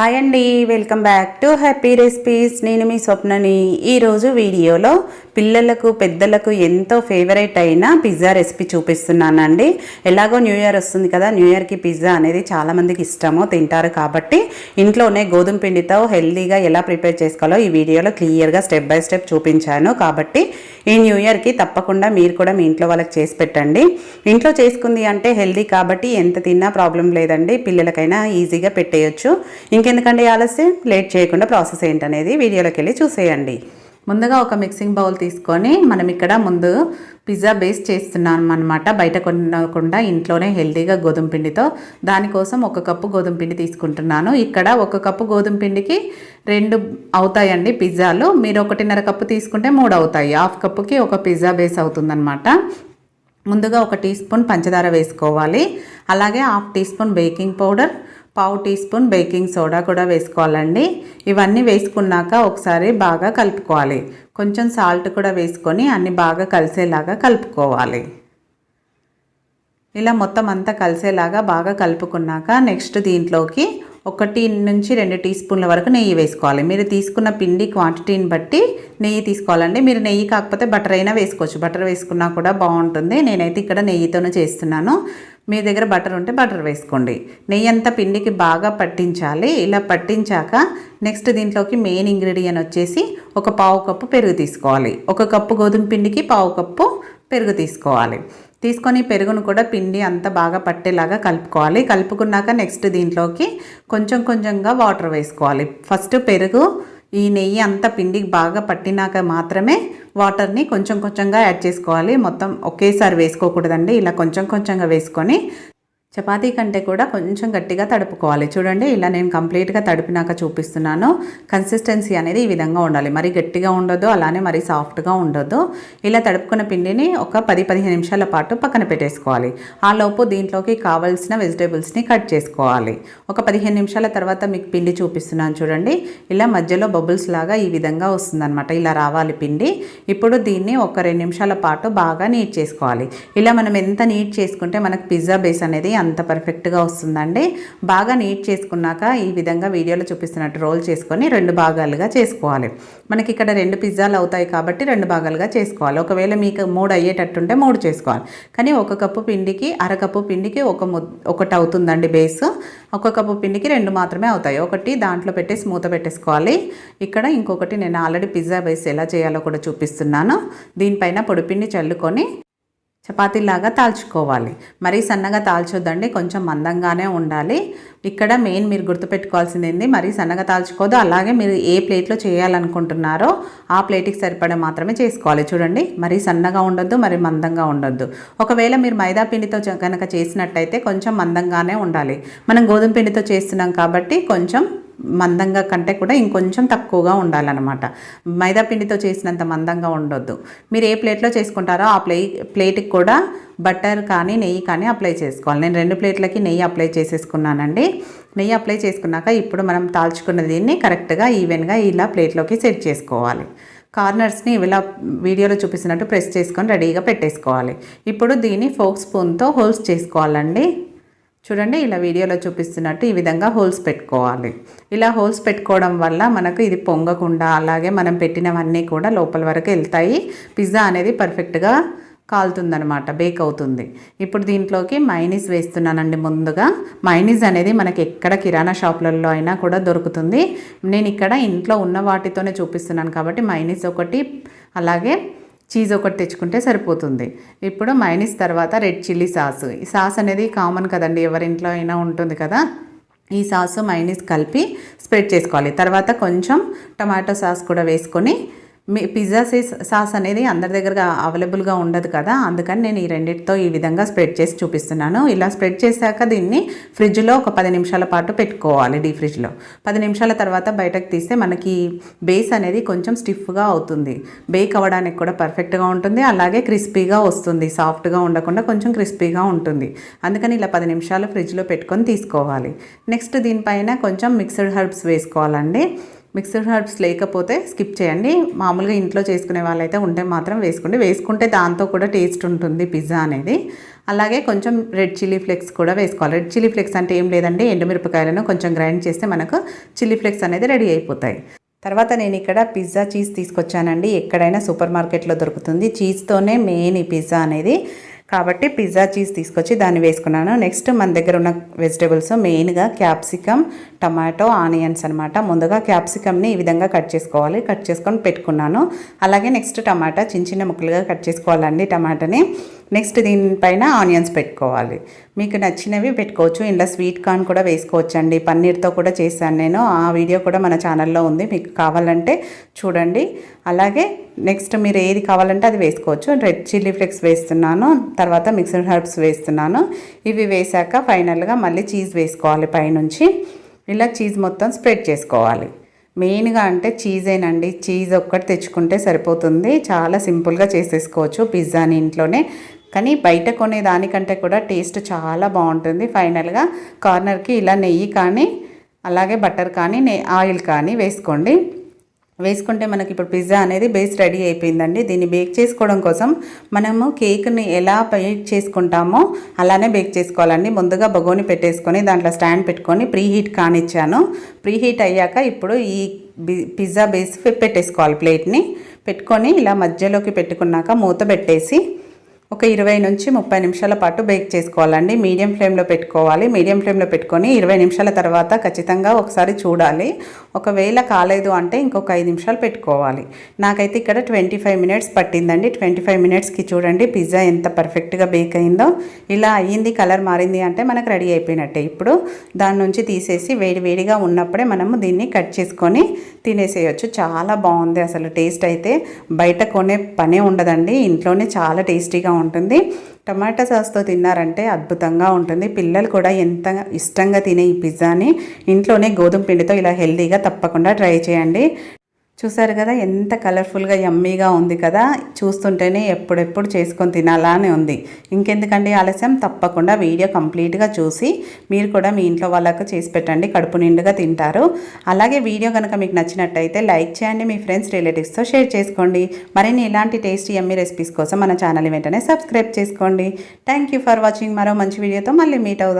Hi అండి welcome back to happy recipes నేను మీ స్వప్నని ఈరోజు వీడియోలో పిల్లలకు పెద్దలకు ఎంతో ఫేవరెట్ అయిన పిజ్జా రెసిపీ చూపిస్తున్నానండి. ఎలాగో న్యూ ఇయర్ వస్తుంది కదా న్యూ ఇయర్కి పిజ్జా అనేది చాలామందికి ఇష్టము తింటారు కాబట్టి ఇంట్లోనే గోధుమ పిండితో హెల్తీగా ఎలా ప్రిపేర్ చేసుకోవాలో ఈ వీడియోలో క్లియర్గా స్టెప్ బై స్టెప్ చూపించాను. కాబట్టి ఈ న్యూ ఇయర్కి తప్పకుండా మీరు కూడా మీ ఇంట్లో వాళ్ళకి చేసి పెట్టండి. ఇంట్లో చేసుకుంది అంటే హెల్తీ కాబట్టి ఎంత తిన్నా ప్రాబ్లం లేదండి. పిల్లలకైనా ఈజీగా పెట్టేయచ్చు. ఇంకెందుకండి ఆలస్యం? లేట్ చేయకుండా ప్రాసెస్ ఏంటనేది వీడియోలోకి వెళ్ళి చూసేయండి. ముందుగా ఒక మిక్సింగ్ బౌల్ తీసుకొని మనం ఇక్కడ ముందు పిజ్జా బేస్ చేస్తున్నాం అనమాట బయట కొనకుండా ఇంట్లోనే హెల్తీగా గోధుమ పిండితో. దానికోసం ఒక కప్పు గోధుమ పిండి తీసుకుంటున్నాను. ఇక్కడ ఒక కప్పు గోధుమ పిండికి రెండు అవుతాయండి పిజ్జాలు. మీరు ఒకటిన్నర కప్పు తీసుకుంటే మూడు అవుతాయి హాఫ్ కప్పుకి ఒక పిజ్జా బేస్ అవుతుందన్నమాట. ముందుగా ఒక టీ స్పూన్ పంచదార వేసుకోవాలి. అలాగే half teaspoon baking powder పావు టీ స్పూన్ బేకింగ్ సోడా కూడా వేసుకోవాలండి. ఇవన్నీ వేసుకున్నాక ఒకసారి బాగా కలుపుకోవాలి. కొంచెం సాల్ట్ కూడా వేసుకొని అన్ని బాగా కలిసేలాగా కలుపుకోవాలి. ఇలా మొత్తం అంతా కలిసేలాగా బాగా కలుపుకున్నాక నెక్స్ట్ దీంట్లోకి ఒకటి నుంచి రెండు టీ స్పూన్ల వరకు నెయ్యి వేసుకోవాలి. మీరు తీసుకున్న పిండి క్వాంటిటీని బట్టి నెయ్యి తీసుకోవాలండి. మీరు నెయ్యి కాకపోతే బటర్ అయినా వేసుకోవచ్చు. బటర్ వేసుకున్నా కూడా బాగుంటుంది. నేనైతే ఇక్కడ నెయ్యితోనే చేస్తున్నాను. మీ దగ్గర బటర్ ఉంటే బటర్ వేసుకోండి. నెయ్యి అంతా పిండికి బాగా పట్టించాలి. ఇలా పట్టించాక నెక్స్ట్ దీంట్లోకి మెయిన్ ఇంగ్రీడియంట్ వచ్చేసి ఒక పావు కప్పు పెరుగు తీసుకోవాలి. ఒక కప్పు గోధుమ పిండికి పావు కప్పు పెరుగు తీసుకోవాలి. తీసుకొని పెరుగును కూడా పిండి అంతా బాగా పట్టేలాగా కలుపుకోవాలి. కలుపుకున్నాక నెక్స్ట్ దీంట్లోకి కొంచెం కొంచెంగా వాటర్ వేసుకోవాలి. ఫస్ట్ పెరుగు ఈ నెయ్యి అంతా పిండికి బాగా పట్టినాక మాత్రమే వాటర్ని కొంచెం కొంచెంగా యాడ్ చేసుకోవాలి. మొత్తం ఒకేసారి వేసుకోకూడదండి. ఇలా కొంచెం కొంచెంగా వేసుకొని చపాతీ కంటే కూడా కొంచెం గట్టిగా తడుపుకోవాలి. చూడండి ఇలా నేను కంప్లీట్గా తడిపినాక చూపిస్తున్నాను. కన్సిస్టెన్సీ అనేది ఈ విధంగా ఉండాలి. మరీ గట్టిగా ఉండదు అలానే మరీ సాఫ్ట్గా ఉండదు ఇలా తడుపుకున్న పిండిని ఒక పది పదిహేను నిమిషాల పాటు పక్కన పెట్టేసుకోవాలి. ఆ లోపు దీంట్లోకి కావాల్సిన వెజిటేబుల్స్ని కట్ చేసుకోవాలి. ఒక పదిహేను నిమిషాల తర్వాత మీకు పిండి చూపిస్తున్నాను చూడండి. ఇలా మధ్యలో బబుల్స్ లాగా ఈ విధంగా వస్తుందన్నమాట. ఇలా రావాలి పిండి. ఇప్పుడు దీన్ని ఒక రెండు నిమిషాల పాటు బాగా నీట్ చేసుకోవాలి. ఇలా మనం ఎంత నీట్ చేసుకుంటే మనకు పిజ్జా బేస్ అనేది అంత పర్ఫెక్ట్గా వస్తుందండి. బాగా నీట్ చేసుకున్నాక ఈ విధంగా వీడియోలో చూపిస్తున్నట్టు రోల్ చేసుకొని రెండు భాగాలుగా చేసుకోవాలి. మనకి ఇక్కడ రెండు పిజ్జాలు అవుతాయి కాబట్టి రెండు భాగాలుగా చేసుకోవాలి. ఒకవేళ మీకు మూడు అయ్యేటట్టుంటే మూడు చేసుకోవాలి. కానీ ఒక కప్పు పిండికి అరకప్పు పిండికి ఒక ము ఒకటి అవుతుందండి బేస్ ఒక కప్పు పిండికి రెండు మాత్రమే అవుతాయి. ఒకటి దాంట్లో పెట్టేసి మూత పెట్టేసుకోవాలి. ఇక్కడ ఇంకొకటి నేను ఆల్రెడీ పిజ్జా బేస్ ఎలా చేయాలో కూడా చూపిస్తున్నాను. దీనిపైన పొడిపిండి చల్లుకొని చపాతీలాగా తాల్చుకోవాలి. మరీ సన్నగా తాల్చొద్దండి కొంచెం మందంగానే ఉండాలి. ఇక్కడ మెయిన్ మీరు గుర్తుపెట్టుకోవాల్సింది ఏంది మరీ సన్నగా తాల్చుకోదు అలాగే మీరు ఏ ప్లేట్లో చేయాలనుకుంటున్నారో ఆ ప్లేట్కి సరిపడా మాత్రమే చేసుకోవాలి. చూడండి మరీ సన్నగా ఉండొద్దు మరి మందంగా ఉండొద్దు. ఒకవేళ మీరు మైదా పిండితో కనుక చేసినట్టయితే కొంచెం మందంగానే ఉండాలి. మనం గోధుమ పిండితో చేస్తున్నాం కాబట్టి కొంచెం మందంగా కంటే కూడా ఇంకొంచెం తక్కువగా ఉండాలన్నమాట. మైదా పిండితో చేసినంత మందంగా ఉండొద్దు. మీరు ఏ ప్లేట్లో చేసుకుంటారో ఆ ప్లే ప్లేట్కి కూడా బటర్ కానీ నెయ్యి కానీ అప్లై చేసుకోవాలి. నేను రెండు ప్లేట్లకి నెయ్యి అప్లై చేసేసుకున్నానండి. నెయ్యి అప్లై చేసుకున్నాక ఇప్పుడు మనం తాల్చుకున్న దీన్ని కరెక్ట్గా ఈవెన్గా ఇలా ప్లేట్లోకి సెట్ చేసుకోవాలి. కార్నర్స్ని ఇలా వీడియోలో చూపిస్తున్నట్టు ప్రెస్ చేసుకొని రెడీగా పెట్టేసుకోవాలి. ఇప్పుడు దీన్ని ఫోక్ స్పూన్తో హోల్స్ చేసుకోవాలండి. చూడండి ఇలా వీడియోలో చూపిస్తున్నట్టు ఈ విధంగా హోల్స్ పెట్టుకోవాలి. ఇలా హోల్స్ పెట్టుకోవడం వల్ల మనకు ఇది పొంగకుండా అలాగే మనం పెట్టినవన్నీ కూడా లోపల వరకు వెళ్తాయి. పిజ్జా అనేది పర్ఫెక్ట్గా కాలుతుందనమాట బేక్ అవుతుంది. ఇప్పుడు దీంట్లోకి మైనీస్ వేస్తున్నానండి ముందుగా. మైనీస్ అనేది మనకి ఎక్కడ కిరాణా షాపులలో అయినా కూడా దొరుకుతుంది. నేను ఇక్కడ ఇంట్లో ఉన్న వాటితోనే చూపిస్తున్నాను కాబట్టి మైనీస్ ఒకటి అలాగే చీజ్ ఒకటి తెచ్చుకుంటే సరిపోతుంది. ఇప్పుడు మైనీస్ తర్వాత రెడ్ చిల్లీ సాస్ ఈ సాస్ అనేది కామన్ కదండి ఎవరింట్లో అయినా ఉంటుంది కదా. ఈ సాస్ మైనీస్ కలిపి స్ప్రెడ్ చేసుకోవాలి. తర్వాత కొంచెం టమాటో సాస్ కూడా వేసుకొని మీ పిజ్జా సాస్ అనేది అందరి దగ్గర అవైలబుల్గా ఉండదు కదా అందుకని నేను ఈ రెండింటితో ఈ విధంగా స్ప్రెడ్ చేసి చూపిస్తున్నాను. ఇలా స్ప్రెడ్ చేశాక దీన్ని ఫ్రిడ్జ్లో ఒక పది నిమిషాల పాటు పెట్టుకోవాలి డీ ఫ్రిడ్జ్లో. పది నిమిషాల తర్వాత బయటకు తీస్తే మనకి బేస్ అనేది కొంచెం స్టిఫ్గా అవుతుంది. బేక్ అవ్వడానికి కూడా పర్ఫెక్ట్గా ఉంటుంది. అలాగే క్రిస్పీగా వస్తుంది. సాఫ్ట్గా ఉండకుండా కొంచెం క్రిస్పీగా ఉంటుంది. అందుకని ఇలా పది నిమిషాలు ఫ్రిడ్జ్లో పెట్టుకొని తీసుకోవాలి. నెక్స్ట్ దీనిపైన కొంచెం మిక్స్డ్ హర్బ్స్ వేసుకోవాలండి. మిక్స్డ్ హర్బ్స్ లేకపోతే స్కిప్ చేయండి. మామూలుగా ఇంట్లో చేసుకునే వాళ్ళైతే ఉంటే మాత్రం వేసుకోండి. వేసుకుంటే దాంతో కూడా టేస్ట్ ఉంటుంది పిజ్జా అనేది. అలాగే కొంచెం రెడ్ చిల్లీ ఫ్లేక్స్ కూడా వేసుకోవాలి. రెడ్ చిల్లీ ఫ్లేక్స్ అంటే ఏం లేదండి. ఎండుమిరపకాయలను కొంచెం గ్రైండ్ చేస్తే మనకు చిల్లీ ఫ్లేక్స్ అనేది రెడీ అయిపోతాయి. తర్వాత నేను ఇక్కడ పిజ్జా చీజ్ తీసుకొచ్చానండి. ఎక్కడైనా సూపర్ మార్కెట్లో దొరుకుతుంది. చీజ్తోనే మెయిన్ ఈ పిజ్జా అనేది. కాబట్టి పిజ్జా చీజ్ తీసుకొచ్చి దాన్ని వేసుకున్నాను. నెక్స్ట్ మన దగ్గర ఉన్న వెజిటేబుల్స్ మెయిన్గా క్యాప్సికమ్ టమాటో ఆనియన్స్ అనమాట ముందుగా క్యాప్సికమ్ని ఈ విధంగా కట్ చేసుకోవాలి. కట్ చేసుకొని పెట్టుకున్నాను. అలాగే నెక్స్ట్ టమాటా చిన్న చిన్న ముక్కలుగా కట్ చేసుకోవాలండి టమాటాని. నెక్స్ట్ దీనిపైన ఆనియన్స్ పెట్టుకోవాలి. మీకు నచ్చినవి పెట్టుకోవచ్చు. ఇంట్లో స్వీట్ కార్న్ కూడా వేసుకోవచ్చు అండి పన్నీర్తో కూడా చేశాను నేను. ఆ వీడియో కూడా మన ఛానల్లో ఉంది. మీకు కావాలంటే చూడండి. అలాగే నెక్స్ట్ మీరు ఏది కావాలంటే అది వేసుకోవచ్చు. రెడ్ చిల్లీ ఫ్లేక్స్ వేస్తున్నాను. తర్వాత మిక్స్డ్ హర్బ్స్ వేస్తున్నాను. ఇవి వేసాక ఫైనల్గా మళ్ళీ చీజ్ వేసుకోవాలి పైనుంచి. ఇలా చీజ్ మొత్తం స్ప్రెడ్ చేసుకోవాలి. మెయిన్గా అంటే చీజేనండి. చీజ్ ఒక్కటి తెచ్చుకుంటే సరిపోతుంది. చాలా సింపుల్గా చేసేసుకోవచ్చు. పిజ్జాని ఇంట్లోనే. కానీ బయట కొనే దానికంటే కూడా టేస్ట్ చాలా బాగుంటుంది. ఫైనల్గా కార్నర్కి ఇలా నెయ్యి కానీ అలాగే బటర్ కానీ నే ఆయిల్ కానీ వేసుకోండి. వేసుకుంటే మనకి ఇప్పుడు పిజ్జా అనేది బేస్ రెడీ అయిపోయిందండి. దీన్ని బేక్ చేసుకోవడం కోసం మనము కేక్ని ఎలా బేక్ చేసుకుంటామో అలానే బేక్ చేసుకోవాలండి. ముందుగా బగోని పెట్టేసుకొని దాంట్లో స్టాండ్ పెట్టుకొని ప్రీ హీట్ కానిచ్చాను. ప్రీ హీట్ అయ్యాక ఇప్పుడు ఈ పిజ్జా బేస్ పెట్టేసుకోవాలి ప్లేట్ని. పెట్టుకొని ఇలా మధ్యలోకి పెట్టుకున్నాక మూత పెట్టేసి ఒక ఇరవై నుంచి ముప్పై నిమిషాల పాటు బేక్ చేసుకోవాలండి. మీడియం ఫ్లేమ్లో పెట్టుకోవాలి. మీడియం ఫ్లేమ్లో పెట్టుకొని ఇరవై నిమిషాల తర్వాత ఖచ్చితంగా ఒకసారి చూడాలి. ఒకవేళ కాలేదు అంటే ఇంకొక ఐదు నిమిషాలు పెట్టుకోవాలి. నాకైతే ఇక్కడ ట్వంటీ ఫైవ్ మినిట్స్ పట్టిందండి. ట్వంటీ ఫైవ్ మినిట్స్కి చూడండి పిజ్జా ఎంత పర్ఫెక్ట్గా బేక్ అయిందో. ఇలా అయ్యింది కలర్ మారింది అంటే మనకు రెడీ అయిపోయినట్టే. ఇప్పుడు దాని నుంచి తీసేసి వేడి వేడిగా ఉన్నప్పుడే మనము దీన్ని కట్ చేసుకొని తినేసేయచ్చు. చాలా బాగుంది అసలు టేస్ట్ అయితే. బయట కొనే పనే ఉండదండి. ఇంట్లోనే చాలా టేస్టీగా ఉంటుంది ఉంటుంది టమాటా సాస్తో తిన్నారంటే అద్భుతంగా ఉంటుంది. పిల్లలు కూడా ఎంత ఇష్టంగా తినే ఈ పిజ్జాని ఇంట్లోనే గోధుమ పిండితో ఇలా హెల్తీగా తప్పకుండా ట్రై చేయండి. చూసారు కదా ఎంత కలర్ఫుల్గా యమ్మీగా ఉంది కదా. చూస్తుంటేనే ఎప్పుడెప్పుడు చేసుకొని తినాలా అని ఉంది. ఇంకెందుకండి ఆలస్యం? తప్పకుండా వీడియో కంప్లీట్గా చూసి మీరు కూడా మీ ఇంట్లో వాళ్ళకు చేసి పెట్టండి. కడుపు నిండుగా తింటారు. అలాగే వీడియో కనుక మీకు నచ్చినట్టయితే లైక్ చేయండి మీ ఫ్రెండ్స్ రిలేటివ్స్తో షేర్ చేసుకోండి. మరిన్ని ఇలాంటి టేస్టీ యమ్మీ రెసిపీస్ కోసం మన ఛానల్ వెంటనే సబ్స్క్రైబ్ చేసుకోండి. Thank you for watching. మరో మంచి వీడియోతో మళ్ళీ మీట్ అవుదాం.